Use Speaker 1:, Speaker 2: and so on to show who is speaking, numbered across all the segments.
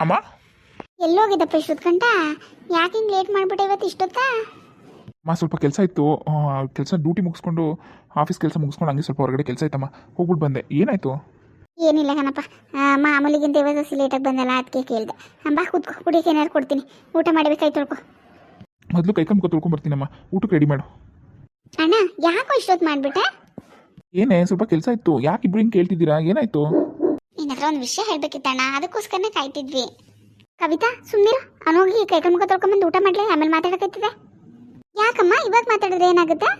Speaker 1: ಅಮ್ಮ?
Speaker 2: ಎಲ್ಲೋಗಿದ್ದಪ್ಪ ಇಷ್ಟೊತ್ಕಂಟ ಯಾಕೆ ಹಿಂಗೆ ಲೇಟ್ ಮಾಡ್ಬಿಟ್ಟೆ ಇವತ್ತು ಇಷ್ಟೊತ್ತ?
Speaker 1: ಅಮ್ಮ ಸ್ವಲ್ಪ ಕೆಲಸ ಇತ್ತು. ಕೆಲಸ ಡ್ಯೂಟಿ ಮುಗಿಸ್ಕೊಂಡು ಆಫೀಸ್ ಕೆಲಸ ಮುಗಿಸ್ಕೊಂಡು ಹಂಗೆ ಸ್ವಲ್ಪ ಹೊರಗಡೆ ಕೆಲಸ ಇತ್ತಮ್ಮ. ಹೋಗ್ಬಿಟ್ಟು ಬಂದೆ. ಏನಾಯ್ತು?
Speaker 2: ಏನಿಲ್ಲ ಕಣಪ್ಪ. ಆ, ಮಾಮೂಲಿಗಿಂತ ಇವತ್ತು ಲೇಟಾಗಿ ಬಂದಲ್ಲ ಅದಕ್ಕೆ ಕೇಳಿದೆ. ಬಾ ಕುತ್ಕೊ. ಕುಡಿಯೋಕೆ ಏನಾದ್ರು ಕೊಡ್ತೀನಿ. ಊಟ ಮಾಡಬೇಕಾಯ್ತು ತೊಳ್ಕೊ.
Speaker 1: ಮೊದಲು ಕೈ ಬರ್ತೀನಿ ತೊಳ್ಕೊಂಬರ್ತೀನಮ್ಮ ಊಟಕ್ಕೆ ರೆಡಿ ಮಾಡು.
Speaker 2: ಅಣ್ಣ ಯಾಕೋ ಇಷ್ಟೊತ್ತು ಮಾಡಿಬಿಟ್ಟೆ?
Speaker 1: ಏನೇ ಸ್ವಲ್ಪ ಕೆಲಸ ಇತ್ತು. ಯಾಕೆ ಇಬ್ರು ಹಿಂಗೆ ಕೇಳ್ತಿದ್ದೀರಾ? ಏನಾಯಿತು?
Speaker 2: ನಿನ್ನ ಹತ್ರ ಒಂದು ವಿಷಯ ಹೇಳ್ಬೇಕಿತ್ತಣ್ಣ ಅದಕ್ಕೋಸ್ಕರನೇ ಕಾಯ್ತಿದ್ವಿ. ಕವಿತಾ ಸುಮ್ಮನಿರು ಹೋಗಿ ಕೈ ಮುಖ ತೊಳ್ಕೊಂಬಂದು ಊಟ ಮಾಡಲಿ ಆಮೇಲೆ ಮಾತಾಡಕತ್ತಿದೆ ಯಾಕಮ್ಮ ಇವಾಗ ಮಾತಾಡಿದ್ರೆ ಏನಾಗುತ್ತೆ?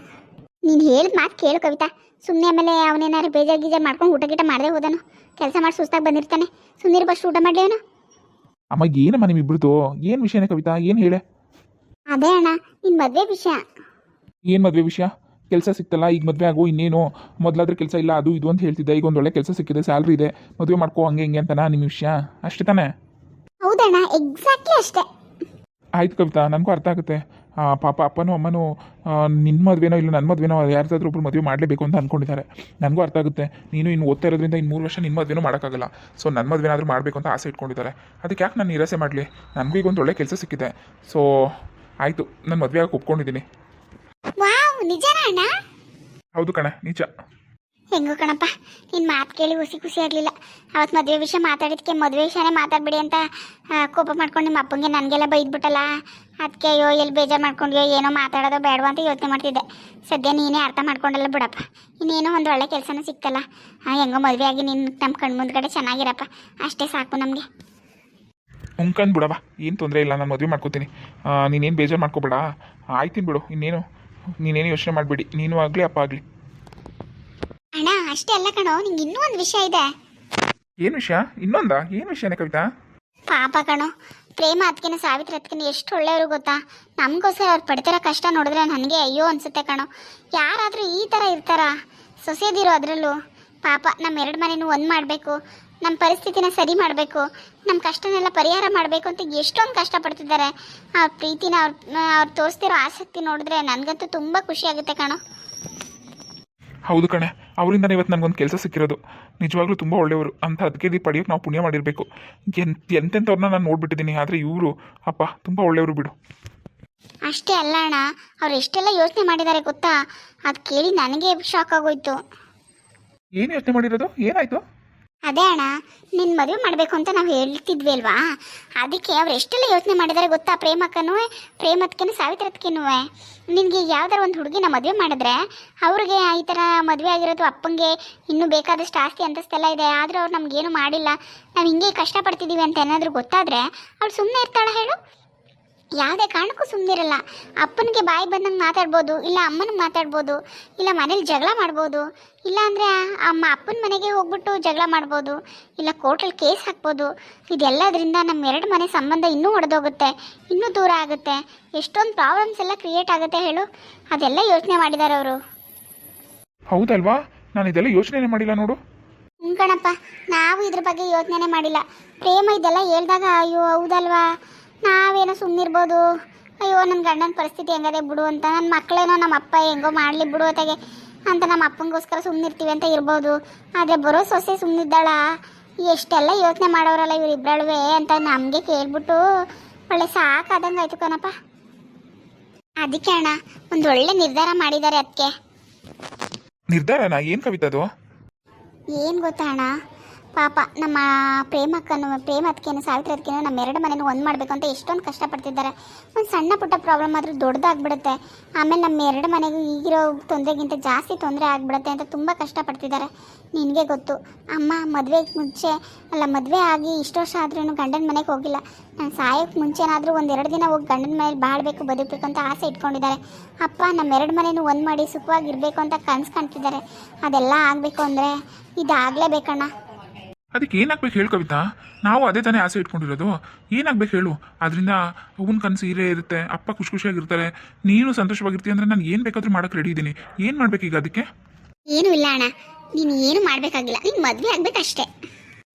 Speaker 2: ನೀನು ಹೇಳಿದ ಮಾತು ಕೇಳು ಕವಿತಾ. ಸುಮ್ಮನೆ ಆಮೇಲೆ ಅವನೇನಾರು ಬೇಜಾರು ಗೀಜಾರು ಮಾಡ್ಕೊಂಡು ಊಟ ಗೀಟ ಮಾಡದೆ ಹೋದನು. ಕೆಲಸ ಮಾಡಿ ಸುಸ್ತಾಗಿ ಬಂದಿರ್ತಾನೆ. ಸುಮ್ಮನಿರು ಬಸ್ ಊಟ ಮಾಡಲಿ ಅವನು.
Speaker 1: ಅಮ್ಮ ಏನಮ್ಮ ನಿಮ್ಮಿಬ್ರದ್ದು ಏನು ವಿಷಯನೇ ಕವಿತಾ? ಏನು ಹೇಳೆ?
Speaker 2: ಅದೇ ಅಣ್ಣ ನಿನ್ನ ಮದುವೆ ವಿಷಯ.
Speaker 1: ಏನು ಮದುವೆ ವಿಷಯ? ಕೆಲಸ ಸಿಕ್ತಲ್ಲ ಈಗ ಮದುವೆ ಆಗು ಇನ್ನೇನು ಮೊದಲಾದ್ರೆ ಕೆಲಸ ಇಲ್ಲ ಅದು ಇದು ಅಂತ ಹೇಳ್ತಿದ್ದೆ. ಈಗ ಒಂದು ಒಳ್ಳೆ ಕೆಲಸ ಸಿಕ್ಕಿದೆ ಸ್ಯಾಲ್ರಿ ಇದೆ ಮದುವೆ ಮಾಡ್ಕೋ ಹಂಗೆ ಹಿಂಗೆ ಅಂತನಾ ನಿಮ್ಮ ವಿಷಯ. ಅಷ್ಟೇ ತಾನೇ?
Speaker 2: ಹೌದಣ್ಣ ಎಕ್ಸಾಕ್ಟ್ಲಿ ಅಷ್ಟೇ.
Speaker 1: ಆಯ್ತು ಕವಿತಾ ನನಗೂ ಅರ್ಥ ಆಗುತ್ತೆ. ಪಾಪ ಅಪ್ಪನೂ ಅಮ್ಮನೂ ನಿನ್ನ ಮದುವೆನೋ ಇಲ್ಲ ನನ್ನ ಮದುವೆನೋ ಯಾರ್ದಾದ್ರೂ ಒಬ್ಬರು ಮದುವೆ ಮಾಡಲೇಬೇಕು ಅಂತ ಅಂದ್ಕೊಂಡಿದ್ದಾರೆ ನನಗೂ ಅರ್ಥ ಆಗುತ್ತೆ. ನೀನು ಇನ್ನು ಓದ್ತಾ ಇರೋದ್ರಿಂದ ಇನ್ನು ಮೂರು ವರ್ಷ ನಿನ್ನ ಮದುವೆನೂ ಮಾಡೋಕ್ಕಾಗಲ್ಲ. ಸೊ ನನ್ನ ಮದುವೆನಾದರೂ ಮಾಡಬೇಕು ಅಂತ ಆಸೆ ಇಟ್ಕೊಂಡಿದ್ದಾರೆ. ಅದಕ್ಕೆ ಯಾಕೆ ನಾನು ನಿರಾಸೆ ಮಾಡಲಿ? ನನಗೂ ಈಗ ಒಂದು ಒಳ್ಳೆ ಕೆಲಸ ಸಿಕ್ಕಿದೆ. ಸೊ ಆಯಿತು ನಾನು ಮದುವೆ ಆಗಿ ಒಪ್ಕೊಂಡಿದ್ದೀನಿ.
Speaker 2: ನಿಜನಾ ಅಣ್ಣ?
Speaker 1: ಹೌದು ಕಣ ನಿಜ.
Speaker 2: ಹೆಂಗೋ ಕಣಪ್ಪ ನಿನ್ನ ಮಾತು ಕೇಳಿ ಹುಸಿ ಖುಷಿ ಆಗಲಿಲ್ಲ. ಅವತ್ತು ಮದುವೆ ವಿಷಯ ಮಾತಾಡಿದ್ಕೆ ಮದುವೆ ವಿಷಯನೇ ಮಾತಾಡ್ಬಿಡಿ ಅಂತ ಆ, ಕೋಪ ಮಾಡ್ಕೊಂಡು ನಿಮ್ಮ ಅಪ್ಪಂಗೆ ನನಗೆಲ್ಲ ಬೈದ್ಬಿಟ್ಟಲ್ಲ. ಅದಕ್ಕೆ ಅಯ್ಯೋ ಎಲ್ಲಿ ಬೇಜಾರು ಮಾಡ್ಕೊಂಡ್ಯೋ ಏನೋ ಮಾತಾಡೋದು ಬೇಡವಾ ಅಂತ ಯೋಚನೆ ಮಾಡ್ತಿದ್ದೆ. ಸದ್ಯ ನೀನೇ ಅರ್ಥ ಮಾಡ್ಕೊಂಡಲ್ಲ ಬಿಡಪ್ಪ. ಇನ್ನೇನೋ ಒಂದು ಒಳ್ಳೆ ಕೆಲಸನೂ ಸಿಕ್ತಲ್ಲ. ಆ, ಹೆಂಗೋ ಮದುವೆ ಆಗಿ ನಿನ್ನ ನಮ್ಮ ಕಣ್ಣು ಮುಂದ್ಗಡೆ ಚೆನ್ನಾಗಿರಪ್ಪ. ಅಷ್ಟೇ ಸಾಕು ನಮಗೆ.
Speaker 1: ಉಂಕಂದು ಬಿಡವ ಏನು ತೊಂದರೆ ಇಲ್ಲ ನಾನು ಮದುವೆ ಮಾಡ್ಕೋತೀನಿ. ನೀನೇನು ಬೇಜಾರು ಮಾಡ್ಕೋಬೇಡ. ಆಯ್ತೀನಿ ಬಿಡು ಇನ್ನೇನು. ನೀನೇನು ಯೋಚನೆ ಮಾಡಬೇಡಿ. ನೀನು ಆಗಲಿ ಅಪ್ಪ ಆಗಲಿ.
Speaker 2: ಅಣ್ಣ ಅಷ್ಟೇ ಅಲ್ಲ ಕಣೋ ನಿಂಗೆ ಇನ್ನೂ ಒಂದು ವಿಷಯ ಇದೆ.
Speaker 1: ಏನು ವಿಷಯ? ಇನ್ನೊಂದಾ? ಏನು ವಿಷಯನೇ ಕವಿತಾ?
Speaker 2: ಪಾಪ ಕಣೋ ಪ್ರೇಮ ಅದಕ್ಕಿನ ಸಾವಿತ್ರಿ ಅದಕ್ಕಿನ ಎಷ್ಟು ಒಳ್ಳೆಯವರು ಗೊತ್ತಾ? ನಮಗೋಸ್ಕರ ಅವ್ರು ಪಡ್ತಿರೋ ಕಷ್ಟ ನೋಡಿದ್ರೆ ನನಗೆ ಅಯ್ಯೋ ಅನ್ಸುತ್ತೆ ಕಣೋ. ಯಾರಾದರೂ ಈ ಥರ ಇರ್ತಾರಾ? ಸೊಸೆದಿರೋ ಅದರಲ್ಲೂ. ಪಾಪ ನಮ್ಮ ಎರಡು ಮನೆನೂ ಒಂದು ಮಾಡಬೇಕು. ನಮ್ಮ ಪರಿಸ್ಥಿತಿನ ಸರಿ ಮಾಡಬೇಕು ನಮ್ಮ ಕಷ್ಟನೆಲ್ಲ ಪರಿಹಾರ ಮಾಡಬೇಕು ಅಂತ ಎಷ್ಟೊಂದು ಕಷ್ಟಪಡ್ತಿದ್ದಾರೆ. ಆ ಪ್ರೀತಿನ ಅವ್ರು ಅವ್ರು ತೋರಿಸ್ತಿರೋ ಆಸಕ್ತಿ ನೋಡಿದ್ರೆ ನನಗಂತೂ ತುಂಬ ಖುಷಿ ಆಗುತ್ತೆ ಕಣೋ.
Speaker 1: ಹೌದು ಕಣೆ ಅವರಿಂದ ಇವತ್ತು ನನಗೊಂದು ಕೆಲಸ ಸಿಕ್ಕಿರೋದು. ನಿಜವಾಗ್ಲೂ ತುಂಬ ಒಳ್ಳೆಯವರು ಅಂತ ಅದಕ್ಕೆ ಇದು ಪಡೆಯೋಕೆ ನಾವು ಪುಣ್ಯ ಮಾಡಿರಬೇಕು. ಎಂತ ಎಂತೆಂಥವ್ರನ್ನ ನಾನು ನೋಡ್ಬಿಟ್ಟಿದ್ದೀನಿ ಆದರೆ ಇವರು ಅಪ್ಪ ತುಂಬ ಒಳ್ಳೆಯವರು ಬಿಡು.
Speaker 2: ಅಷ್ಟೇ ಅಲ್ಲ ಅಣ್ಣ ಅವ್ರು ಎಷ್ಟೆಲ್ಲ ಯೋಚನೆ ಮಾಡಿದ್ದಾರೆ ಗೊತ್ತಾ? ಅದು ಕೇಳಿ ನನಗೆ ಶಾಕ್ ಆಗೋಯ್ತು.
Speaker 1: ಏನು ಯೋಚನೆ ಮಾಡಿರೋದು? ಏನಾಯಿತು?
Speaker 2: ಅದೇ ಅಣ್ಣ ನಿನ್ನ ಮದುವೆ ಮಾಡಬೇಕು ಅಂತ ನಾವು ಹೇಳ್ತಿದ್ವಿ ಅಲ್ವಾ? ಅದಕ್ಕೆ ಅವ್ರು ಎಷ್ಟೆಲ್ಲ ಯೋಚನೆ ಮಾಡಿದ್ದಾರೆ ಗೊತ್ತಾ ಪ್ರೇಮಕ್ಕನೂ ಪ್ರೇಮತ್ಕೇನು ಸಾವಿತ್ರತ್ಕೇನು ನಿನಗೆ ಯಾವ್ದಾರ ಒಂದು ಹುಡುಗಿನ ಮದುವೆ ಮಾಡಿದ್ರೆ, ಅವ್ರಿಗೆ ಈ ಥರ ಮದುವೆ ಆಗಿರೋದು ಅಪ್ಪಂಗೆ ಇನ್ನೂ ಬೇಕಾದಷ್ಟು ಆಸ್ತಿ ಅಂತಸ್ತೆಲ್ಲ ಇದೆ, ಆದರೂ ಅವ್ರು ನಮಗೇನು ಮಾಡಿಲ್ಲ, ನಾವು ಹಿಂಗೆ ಕಷ್ಟಪಡ್ತಿದ್ದೀವಿ ಅಂತ ಏನಾದರೂ ಗೊತ್ತಾದರೆ ಅವ್ಳು ಸುಮ್ಮನೆ ಇರ್ತಾಳ ಹೇಳು. ಯಾವುದೇ ಕಾರಣಕ್ಕೂ ಸುಮ್ಮನಿರಲ್ಲ ಅಪ್ಪನಿಗೆ ಬಾಯಿ ಬಂದಂಗೆ ಮಾತಾಡ್ಬೋದು ಇಲ್ಲ ಅಮ್ಮನಿಗೆ ಮಾತಾಡ್ಬೋದು ಇಲ್ಲ ಮನೇಲಿ ಜಗಳ ಮಾಡ್ಬೋದು ಇಲ್ಲ ಅಂದರೆ ಅಮ್ಮ ಅಪ್ಪನ ಮನೆಗೆ ಹೋಗ್ಬಿಟ್ಟು ಜಗಳ ಮಾಡ್ಬೋದು ಇಲ್ಲ ಕೋರ್ಟಲ್ಲಿ ಕೇಸ್ ಹಾಕ್ಬೋದು. ಇದೆಲ್ಲದರಿಂದ ನಮ್ಮ ಎರಡು ಮನೆ ಸಂಬಂಧ ಇನ್ನೂ ಒಡೆದೋಗುತ್ತೆ ಇನ್ನೂ ದೂರ ಆಗುತ್ತೆ. ಎಷ್ಟೊಂದು ಪ್ರಾಬ್ಲಮ್ಸ್ ಎಲ್ಲ ಕ್ರಿಯೇಟ್ ಆಗುತ್ತೆ ಹೇಳು. ಅದೆಲ್ಲ ಯೋಚನೆ ಮಾಡಿದ್ದಾರೆ ಅವರು.
Speaker 1: ಹೌದಲ್ವಾ? ನಾನು ಇದೆಲ್ಲ ಯೋಚನೆ ಮಾಡಿಲ್ಲ ನೋಡು.
Speaker 2: ಹ್ಞೂ ಕಣಪ್ಪ ನಾವು ಇದ್ರ ಬಗ್ಗೆ ಯೋಚನೆ ಮಾಡಿಲ್ಲ. ಪ್ರೇಮ ಇದೆಲ್ಲ ಹೇಳ್ದಾಗ ಅಯ್ಯೋ ಹೌದಲ್ವಾ? ನಾವೇನೋ ಸುಮ್ಮನಿರ್ಬೋದು ಅಯ್ಯೋ ನನ್ನ ಗಂಡನ ಪರಿಸ್ಥಿತಿ ಹೆಂಗದೆ ಬಿಡು ಅಂತ. ನನ್ನ ಮಕ್ಕಳೇನೋ ನಮ್ಮ ಅಪ್ಪ ಹೆಂಗೋ ಮಾಡಲಿ ಬಿಡು ಅತ್ತಾಗೆ ಅಂತ ನಮ್ಮ ಅಪ್ಪನಿಗೋಸ್ಕರ ಸುಮ್ಮನಿರ್ತೀವಿ ಅಂತ ಇರ್ಬೋದು. ಆದರೆ ಬರೋ ಸೊಸೆ ಸುಮ್ಮನಿದ್ದಾಳ ಎಷ್ಟೆಲ್ಲ ಯೋಚನೆ ಮಾಡೋರಲ್ಲ ಇವರಿಬ್ಬರಳುವೆ ಅಂತ ನಮಗೆ ಕೇಳ್ಬಿಟ್ಟು ಒಳ್ಳೆ ಸಾಕಾದಂಗೆ ಆಯ್ತು ಕಣಪ್ಪ. ಅದಕ್ಕೆ ಅಣ್ಣ ಒಂದು ಒಳ್ಳೆ ನಿರ್ಧಾರ ಮಾಡಿದ್ದಾರೆ ಅದಕ್ಕೆ
Speaker 1: ನಿರ್ಧಾರನಾ? ಏನು ಕವಿತದು
Speaker 2: ಏನು ಗೊತ್ತಾ ಅಣ್ಣ? ಪಾಪ, ನಮ್ಮ ಪ್ರೇಮಕ್ಕನು ಪ್ರೇಮ ಅದಕ್ಕೇನು ಸಾವಿತ್ರಿ ಅದಕ್ಕೇನು ನಮ್ಮ ಎರಡು ಮನೇನು ಒಂದು ಮಾಡಬೇಕು ಅಂತ ಎಷ್ಟೊಂದು ಕಷ್ಟಪಡ್ತಿದ್ದಾರೆ. ಒಂದು ಸಣ್ಣ ಪುಟ್ಟ ಪ್ರಾಬ್ಲಮ್ ಆದರೂ ದೊಡ್ಡದಾಗ್ಬಿಡುತ್ತೆ ಆಮೇಲೆ ನಮ್ಮ ಎರಡು ಮನೆಗೂ ಈಗಿರೋ ತೊಂದರೆಗಿಂತ ಜಾಸ್ತಿ ತೊಂದರೆ ಆಗ್ಬಿಡುತ್ತೆ ಅಂತ ತುಂಬ ಕಷ್ಟಪಡ್ತಿದ್ದಾರೆ. ನಿನಗೆ ಗೊತ್ತು, ಅಮ್ಮ ಮದುವೆಗೆ ಮುಂಚೆ, ಅಲ್ಲ ಮದುವೆ ಆಗಿ ಇಷ್ಟು ವರ್ಷ ಆದ್ರೂ ಗಂಡನ ಮನೆಗೆ ಹೋಗಿಲ್ಲ. ನಾನು ಸಾಯೋಕ್ಕೆ ಮುಂಚೆನಾದರೂ ಒಂದೆರಡು ದಿನ ಹೋಗಿ ಗಂಡನ ಮನೇಲಿ ಬಾಳಬೇಕು, ಬದುಕಬೇಕು ಅಂತ ಆಸೆ ಇಟ್ಕೊಂಡಿದ್ದಾರೆ. ಅಪ್ಪ ನಮ್ಮೆರಡು ಮನೇನು ಒಂದು ಮಾಡಿ ಸುಖವಾಗಿರಬೇಕು ಅಂತ ಕನಸು ಕಾಣ್ತಿದ್ದಾರೆ. ಅದೆಲ್ಲ ಆಗಬೇಕು ಅಂದರೆ ಇದಾಗಲೇಬೇಕಣ್ಣ.
Speaker 1: ಅದಕ್ಕೆ ಏನಾಗ್ಬೇಕು ಹೇಳು ಕವಿತಾ. ನಾವು ಅದೇ ತಾನೇ ಆಸೆ ಇಟ್ಕೊಂಡಿರೋದು. ಏನಾಗ್ಬೇಕು ಹೇಳು. ಅದರಿಂದ ಅವನ ಕನಸು ಹೀರೇ ಇರುತ್ತೆ. ಅಪ್ಪ ಖುಷಿ ಖುಷಿಯಾಗಿರ್ತಾರೆ ನೀನು ಸಂತೋಷವಾಗಿರ್ತೀಯ ಅಂದರೆ ನಾನು ಏನು ಬೇಕಾದ್ರೂ ಮಾಡೋಕೆ ರೆಡಿ ಇದ್ದೀನಿ ಏನು ಮಾಡಬೇಕು ಈಗ ಅದಕ್ಕೆ?
Speaker 2: ಏನೂ ಇಲ್ಲ ಅಣ್ಣ. ನೀನು ಏನು ಮಾಡಬೇಕಾಗಿಲ್ಲ. ನೀನು ಮದುವೆ ಆಗ್ಬೇಕಷ್ಟೇ.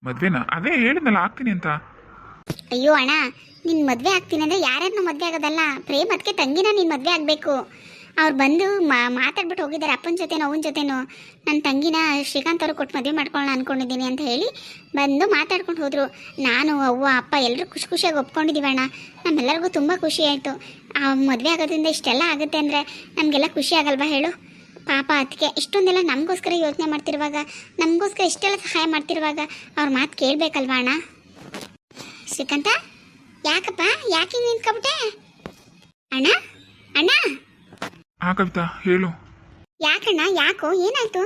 Speaker 1: ಮದ್ವೆನಾ? ಅದೇ ಹೇಳಿದ್ನಲ್ಲ ಆಗ್ತೀನಿ ಅಂತ.
Speaker 2: ಅಯ್ಯೋ ಅಣ್ಣ ನಿನ್ನ ಮದುವೆ ಆಗ್ತೀನಿ ಅಂದರೆ ಯಾರ್ಯಾರನ್ನ ಮದುವೆ ಆಗೋದಲ್ಲ? ಪ್ರೇಮ್ ಅದಕ್ಕೆ ತಂಗಿನ ನೀನು ಮದುವೆ ಆಗಬೇಕು. ಅವ್ರು ಬಂದು ಮಾ, ಮಾತಾಡ್ಬಿಟ್ಟು ಹೋಗಿದ್ದಾರೆ ಅಪ್ಪನ ಜೊತೆನೋ, ಅವನ ಜೊತೆನೋ. ನನ್ನ ತಂಗಿನ ಶ್ರೀಕಾಂತ್ ಅವ್ರು ಕೊಟ್ಟು ಮದುವೆ ಮಾಡ್ಕೊಳ್ಳೋಣ ಅಂದ್ಕೊಂಡಿದ್ದೀನಿ ಅಂತ ಹೇಳಿ ಬಂದು ಮಾತಾಡ್ಕೊಂಡು ಹೋದರು. ನಾನು, ಅವ್ವ, ಅಪ್ಪ ಎಲ್ಲರೂ ಖುಷಿ ಖುಷಿಯಾಗಿ ಒಪ್ಕೊಂಡಿದ್ದೀವಿ ಅಣ್ಣ. ನಮ್ಮೆಲ್ಲರಿಗೂ ತುಂಬ ಖುಷಿ ಆಯಿತು. ಆ ಮದುವೆ ಆಗೋದ್ರಿಂದ ಇಷ್ಟೆಲ್ಲ ಆಗುತ್ತೆ ಅಂದರೆ ನಮಗೆಲ್ಲ ಖುಷಿ ಆಗಲ್ವಾ ಹೇಳು? ಪಾಪ ಅದಕ್ಕೆ ಇಷ್ಟೊಂದೆಲ್ಲ ನಮಗೋಸ್ಕರ ಯೋಚನೆ ಮಾಡ್ತಿರುವಾಗ, ನಮಗೋಸ್ಕರ ಇಷ್ಟೆಲ್ಲ ಸಹಾಯ ಮಾಡ್ತಿರುವಾಗ ಅವ್ರ ಮಾತು ಕೇಳಬೇಕಲ್ವಾ ಅಣ್ಣ? ಶ್ರೀಕಾಂತ, ಯಾಕಪ್ಪ? ಯಾಕೆ ನಿಂತ್ಕೊಬಿಟ್ಟೆ ಅಣ್ಣ ಅಣ್ಣ
Speaker 1: ಆ ಕವಿತಾ, ಹೇಳು.
Speaker 2: ಯಾಕಣ್ಣ, ಯಾಕೋ? ಏನಾಯ್ತು?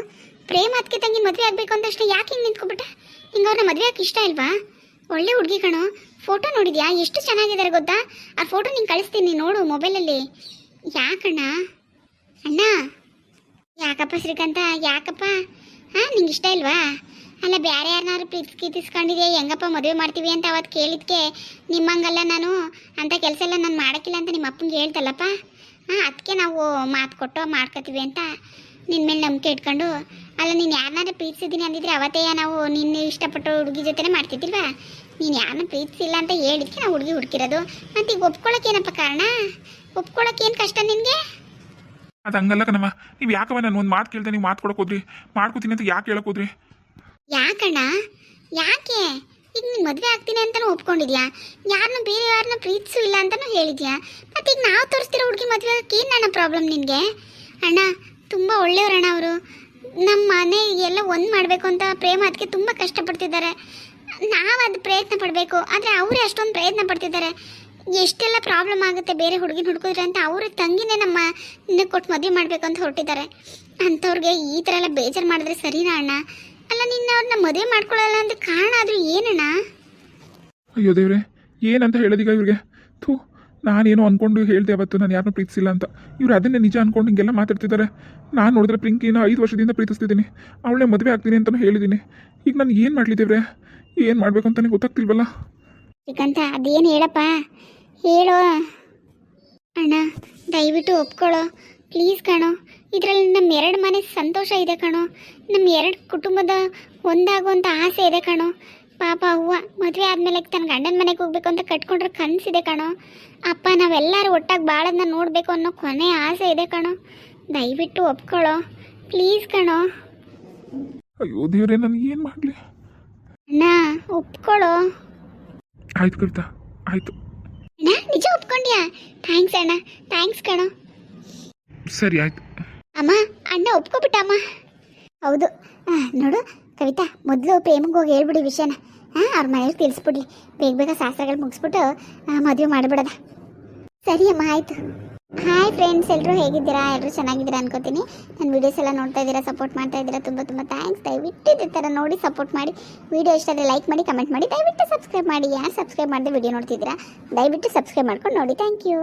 Speaker 2: ಪ್ರೇಮ ಅದಕ್ಕೆ ತಂಗಿ ಮದುವೆ ಆಗಬೇಕು ಅಂದಷ್ಟೇ ಯಾಕೆ ಹಿಂಗೆ ನಿಂತ್ಕೊಬಿಟ್ಟೆ ಹಿಂಗೆ ಅವ್ರನ್ನ ಮದುವೆ ಹಾಕಿ ಇಷ್ಟ ಇಲ್ವಾ? ಒಳ್ಳೆ ಹುಡುಗಿ ಕಣೋ. ಫೋಟೋ ನೋಡಿದ್ಯಾ? ಎಷ್ಟು ಚೆನ್ನಾಗಿದ್ದಾರೆ ಗೊತ್ತಾ? ಆ ಫೋಟೋ ನಿಂಗೆ ಕಳಿಸ್ತೀನಿ, ನೋಡು ಮೊಬೈಲಲ್ಲಿ. ಯಾಕಣ್ಣ? ಅಣ್ಣ? ಯಾಕಪ್ಪ ಶ್ರೀಕಾಂತ? ಯಾಕಪ್ಪ? ಹಾಂ, ನಿಂಗೆ ಇಷ್ಟ ಇಲ್ವಾ? ಅಲ್ಲ ಬೇರೆ ಯಾರನ್ನಾರು ಪ್ರೀತಿ ಕೀರ್ತಿಸ್ಕೊಂಡಿದ್ಯಾ ಹೆಂಗಪ್ಪ ಮದುವೆ ಮಾಡ್ತೀವಿ ಅಂತ ಅವತ್ತು ಕೇಳಿದ್ಕೆ ನಿಮ್ಮಂಗಲ್ಲ ನಾನು? ಅಂಥ ಕೆಲಸ ಎಲ್ಲ ನಾನು ಮಾಡೋಕ್ಕಿಲ್ಲ ಅಂತ ನಿಮ್ಮ ಅಪ್ಪಂಗೆ ಹೇಳ್ತಲ್ಲಪ್ಪ? ಹಾಂ ಅದಕ್ಕೆ ನಾವು ಮಾತು ಕೊಟ್ಟು ಮಾಡ್ಕೋತೀವಿ ಅಂತ ನಿನ್ನ ಮೇಲೆ ನಂಬಿಕೆ ಇಟ್ಕೊಂಡು. ಅಲ್ಲ ನೀನು ಯಾರನ್ನ ಪ್ರೀತಿಸಿದ್ದೀನಿ ಅಂದಿದ್ರೆ ಅವತ್ತೇ ನಾವು ನಿನ್ನ ಇಷ್ಟಪಟ್ಟು ಹುಡುಗಿ ಜೊತೆನೇ ಮಾಡ್ತಿದ್ದಿಲ್ವಾ? ನೀನು ಯಾರನ್ನ ಪ್ರೀತಿಸಿಲ್ಲ ಅಂತ ಹೇಳಿದ್ಕೆ ನಾವು ಹುಡುಗಿ ಹುಡುಕಿರೋದು. ಮತ್ತು ಈಗ ಒಪ್ಕೊಳ್ಳೋಕ್ಕೇನಪ್ಪ ಕಾರಣ? ಒಪ್ಕೊಳ್ಳೋಕ್ಕೇನು ಕಷ್ಟ ನಿನಗೆ?
Speaker 1: ಅದು ಹಂಗಲ್ಲ ಕಣಮ್ಮ. ನೀವು ಯಾಕವ ನಾನು ಒಂದು ಮಾತು ಕೇಳ್ದೆ ನೀವು ಮಾತು ಕೊಡಕ್ಕೆ ಹೋದ್ರಿ. ಮಾಡ್ಕೋತೀನಿ ಅಂತ ಯಾಕೆ ಹೇಳಕ್ ಹೋದ್ರಿ?
Speaker 2: ಯಾಕಣ್ಣ? ಯಾಕೆ? ಈಗ ನೀನು ಮದುವೆ ಆಗ್ತೀನಿ ಅಂತಲೂ ಒಪ್ಕೊಂಡಿದ್ಯಾ? ಯಾರನ್ನೂ ಬೇರೆ ಯಾರನ್ನ ಪ್ರೀತಿಸು ಇಲ್ಲ ಅಂತಲೂ ಹೇಳಿದ್ಯಾ? ಮತ್ತೆ ಈಗ ನಾವು ತೋರಿಸ್ತಿರೋ ಹುಡುಗಿ ಮದುವೆ ಆಗಕ್ಕೆ ಏನು ಪ್ರಾಬ್ಲಮ್ ನಿನಗೆ? ಅಣ್ಣ, ತುಂಬ ಒಳ್ಳೆಯವ್ರಣ್ಣ ಅವರು. ನಮ್ಮ ಮನೆ ಎಲ್ಲ ಒಂದು ಮಾಡಬೇಕು ಅಂತ ಪ್ರೇಮ ಅದಕ್ಕೆ ತುಂಬ ಕಷ್ಟಪಡ್ತಿದ್ದಾರೆ. ನಾವು ಅದು ಪ್ರಯತ್ನ ಪಡಬೇಕು, ಆದರೆ ಅವರೇ ಅಷ್ಟೊಂದು ಪ್ರಯತ್ನ ಪಡ್ತಿದ್ದಾರೆ. ಎಷ್ಟೆಲ್ಲ ಪ್ರಾಬ್ಲಮ್ ಆಗುತ್ತೆ ಬೇರೆ ಹುಡುಗಿನ ಹುಡುಕಿದ್ರೆ ಅಂತ ಅವ್ರ ತಂಗಿನೇ ನಮ್ಮ ಕೊಟ್ಟು ಮದುವೆ ಮಾಡಬೇಕು ಅಂತ ಹೊರಟಿದ್ದಾರೆ. ಅಂಥವ್ರಿಗೆ ಈ ಥರ ಎಲ್ಲ ಬೇಜಾರು ಮಾಡಿದ್ರೆ ಸರಿನಾ ಅಣ್ಣ? ಅಲ್ಲ ನಿನ್ನ ಅವ್ರನ್ನ ಮದುವೆ ಮಾಡ್ಕೊಳ್ಳಲ್ಲ ಅಂತ ಕಾರಣ ಆದರೂ ಏನಣ್ಣ?
Speaker 1: ಅಯ್ಯೋ ದೇವ್ರೆ ಏನಂತ ಹೇಳೋದೀಗ ಇವ್ರಿಗೆ? ಥೂ ನಾನೇನು ಅನ್ಕೊಂಡು ಹೇಳ್ದೆ ಅವತ್ತು ನಾನು ಯಾರನ್ನೂ ಪ್ರೀತಿಸಿಲ್ಲ ಅಂತ. ಇವ್ರು ಅದನ್ನೇ ನಿಜ ಅನ್ಕೊಂಡು ಹಿಂಗೆಲ್ಲ ಮಾತಾಡ್ತಿದ್ದಾರೆ. ನಾನು ನೋಡಿದ್ರೆ ಪ್ರಿಂಕಿನ ಐದು ವರ್ಷದಿಂದ ಪ್ರೀತಿಸ್ತಿದ್ದೀನಿ. ಅವಳೇ ಮದುವೆ ಆಗ್ತೀನಿ ಅಂತಲೂ ಹೇಳಿದ್ದೀನಿ. ಈಗ ನಾನು ಏನು ಮಾಡ್ಲಿದ್ದೇವ್ರೆ ದೇವ್ರೆ? ಏನು ಮಾಡಬೇಕು ಅಂತಲೇ ಗೊತ್ತಾಗ್ತಿಲ್ವಲ್ಲ?
Speaker 2: ಈಗಂತ ಅದೇನು ಹೇಳಪ್ಪ? ಹೇಳೋ. ಅಣ್ಣ ದಯವಿಟ್ಟು ಒಪ್ಕೊಳ್ಳೋ ಪ್ಲೀಸ್ ಕಣೋ ಇದರಲ್ಲಿ ನಮ್ಮ ಎರಡು ಮನೆ ಸಂತೋಷ ಇದೆ ಕಣೋ. ನಮ್ಮ ಎರಡು ಕುಟುಂಬದ ಒಂದಾಗುವಂಥ ಆಸೆ ಇದೆ ಕಣೋ. ಪಾಪ ಹೂವ ಮದುವೆ ಆದಮೇಲೆ ತನ್ನ ಗಂಡನ ಮನೆಗೆ ಹೋಗ್ಬೇಕು ಅಂತ ಕಟ್ಕೊಂಡ್ರೆ ಕನಸಿದೆ ಕಣೋ. ಅಪ್ಪ ನಾವೆಲ್ಲರೂ ಒಟ್ಟಾಗಿ ಬಾಳೋದನ್ನ ನೋಡಬೇಕು ಅನ್ನೋ ಕೊನೆ ಆಸೆ ಇದೆ ಕಣೋ. ದಯವಿಟ್ಟು ಒಪ್ಕೊಳ್ಳೋ ಪ್ಲೀಸ್ ಕಣೋ.
Speaker 1: ಅಯ್ಯೋ ದೇವ್ರೆ ನನಗೆ ಏನು ಮಾಡಲಿ?
Speaker 2: ಅಣ್ಣ ಒಪ್ಕೊಳ್ಳೋ
Speaker 1: ಆಯ್ತು ಕವಿತಾ ಆಯ್ತು.
Speaker 2: ಅಣ್ಣ ನಿಜ ಒಪ್ಕೊಂಡ್ಯಾ? ಥ್ಯಾಂಕ್ಸ್ ಅಣ್ಣ ಥ್ಯಾಂಕ್ಸ್ ಕಣೋ.
Speaker 1: ಸರಿ, ಆಯ್ತು.
Speaker 2: ಅಮ್ಮ, ಅಣ್ಣ ಒಪ್ಕೊಬಿಟ್ಟ ಅಮ್ಮ. ಹೌದು. ನೋಡು, ಕವಿತಾ, ಮೊದಲು ಪ್ರೇಮಿಗೆ ಹೋಗಿ ಹೇಳ್ಬಿಡಿ ವಿಷಯನ. ಹಾಂ ಅವ್ರ ಮನೇಲಿ ತಿಳಿಸ್ಬಿಡಿ ಬೇಗ ಬೇಗ ಶಾಸ್ತ್ರಗಳು ಮುಗಿಸ್ಬಿಟ್ಟು ಮದುವೆ ಮಾಡಿಬಿಡೋದ ಸರಿ ಅಮ್ಮ, ಆಯಿತು. ಹಾಯ್ ಫ್ರೆಂಡ್ಸ್ ಎಲ್ಲರೂ ಹೇಗಿದ್ದೀರಾ? ಎಲ್ಲರೂ ಚೆನ್ನಾಗಿದ್ದೀರಾ ಅನ್ಕೋತೀನಿ. ನನ್ನ ವೀಡಿಯೋಸ್ ಎಲ್ಲ ನೋಡ್ತಾ ಇದ್ದೀರಾ ಸಪೋರ್ಟ್ ಮಾಡ್ತಾ ಇದ್ದೀರಾ, ತುಂಬ ತುಂಬ ಥ್ಯಾಂಕ್ಸ್ ದಯವಿಟ್ಟು ಇದೇ ಥರ ನೋಡಿ ಸಪೋರ್ಟ್ ಮಾಡಿ. ವೀಡಿಯೋ ಇಷ್ಟ ಆದರೆ ಲೈಕ್ ಮಾಡಿ ಕಮೆಂಟ್ ಮಾಡಿ. ದಯವಿಟ್ಟು ಸಬ್ಸ್ಕ್ರೈಬ್ ಮಾಡಿ. ಯಾರು ಸಬ್ಸ್ಕ್ರೈಬ್ ಮಾಡ್ದೆ ವೀಡಿಯೋ ನೋಡ್ತಿದ್ದೀರಾ? ದಯವಿಟ್ಟು ಸಬ್ಸ್ಕ್ರೈಬ್ ಮಾಡ್ಕೊಂಡು ನೋಡಿ. Thank you